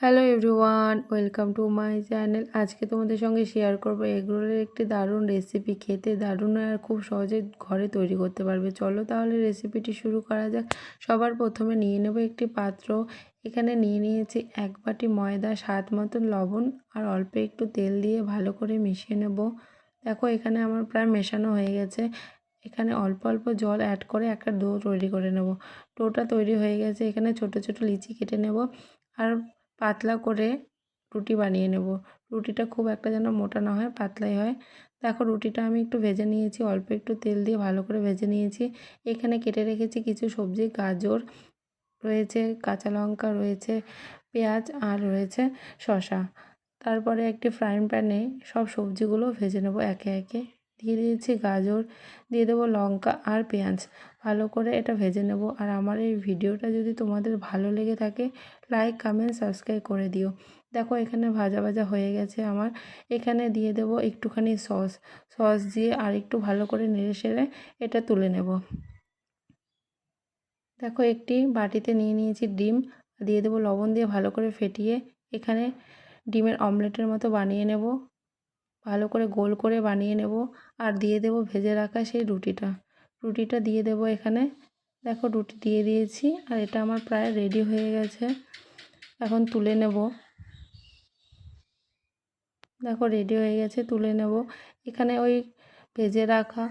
Hello everyone welcome to my channel আজকে তোমাদের সঙ্গে শেয়ার করব এগরোলের একটি দারুণ রেসিপি খেতে। দারুণ আর খুব সহজে ঘরে তৈরি করতে পারবে। চলো তাহলে রেসিপিটি শুরু করা যাক। সবার প্রথমে নিয়ে নেব একটি পাত্র। এখানে নিয়ে নিয়েছি এক বাটি ময়দা, স্বাদ মতন লবণ আর অল্প একটু তেল দিয়ে ভালো করে মিশিয়ে নেব। দেখো এখানে আমার প্রায় মেশানো হয়ে গেছে। এখানে অল্প অল্প জল অ্যাড করে একটা ডো তৈরি করে নেব। ডোটা তৈরি হয়ে গেছে। এখানে ছোট ছোট লিচি কেটে নেব। আর পাতলা করে রুটি বানিয়ে নেব। রুটিটা খুব একটা যেন মোটা না হয়, পাতলাই হয়। দেখো, রুটিটা আমি একটু ভেজে নিয়েছি, অল্প একটু তেল দিয়ে ভালো করে ভেজে নিয়েছি। এখানে কেটে রেখেছি কিছু সবজি, গাজর রয়েছে, কাঁচা লঙ্কা রয়েছে, পেঁয়াজ আর রয়েছে শসা। তারপরে একটি ফ্রাইং প্যানে সব সবজিগুলো ভেজে নেব একে একে। দিয়ে দিয়েছি গাজর, দিয়ে দেবো লঙ্কা আর পেঁয়াজ। ভালো করে এটা ভেজে নেব। আর আমার এই ভিডিওটা যদি তোমাদের ভালো লেগে থাকে লাইক কমেন্ট সাবস্ক্রাইব করে দিও। দেখো এখানে ভাজা ভাজা হয়ে গেছে আমার। এখানে দিয়ে দেবো একটুখানি সস। সস দিয়ে আর একটু ভালো করে নেড়ে সেড়ে এটা তুলে নেব। দেখো একটি বাটিতে নিয়ে নিয়েছি ডিম। দিয়ে দেবো লবণ দিয়ে ভালো করে ফেটিয়ে এখানে ডিমের অমলেটের মতো বানিয়ে নেব। ভালো করে গোল করে বানিয়ে নেব আর দিয়ে দেব ভেজে রাখা সেই রুটিটা। রুটিটা দিয়ে দেব এখানে। দেখো রুটি দিয়ে দিয়েছি আর এটা আমার প্রায় রেডি হয়ে গেছে। এখন তুলে নেব। দেখো রেডি হয়ে গেছে, তুলে নেব। এখানে ওই ভেজে রাখা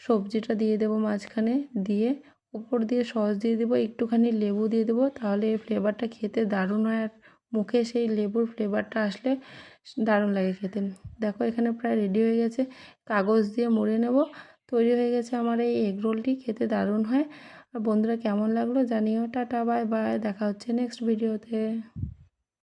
সবজিটা দিয়ে দেব মাঝখানে দিয়ে। উপর দিয়ে সস দিয়ে দেবো, একটুখানি লেবু দিয়ে দেবো, তাহলে এই ফ্লেভারটা খেতে দারুণ হয় আর মুখে সেই লেবুর ফ্লেভারটা আসলে দারুণ লাগে খেতে। দেখো এখানে প্রায় রেডি হয়ে গেছে। কাগজ দিয়ে মুড়ে নেব। তৈরি হয়ে গেছে আমার এই এগ রোলটি খেতে দারুণ হয়। আর বন্ধুরা কেমন লাগল জানিও। টাটা বাই বাই দেখা হচ্ছে নেক্সট ভিডিওতে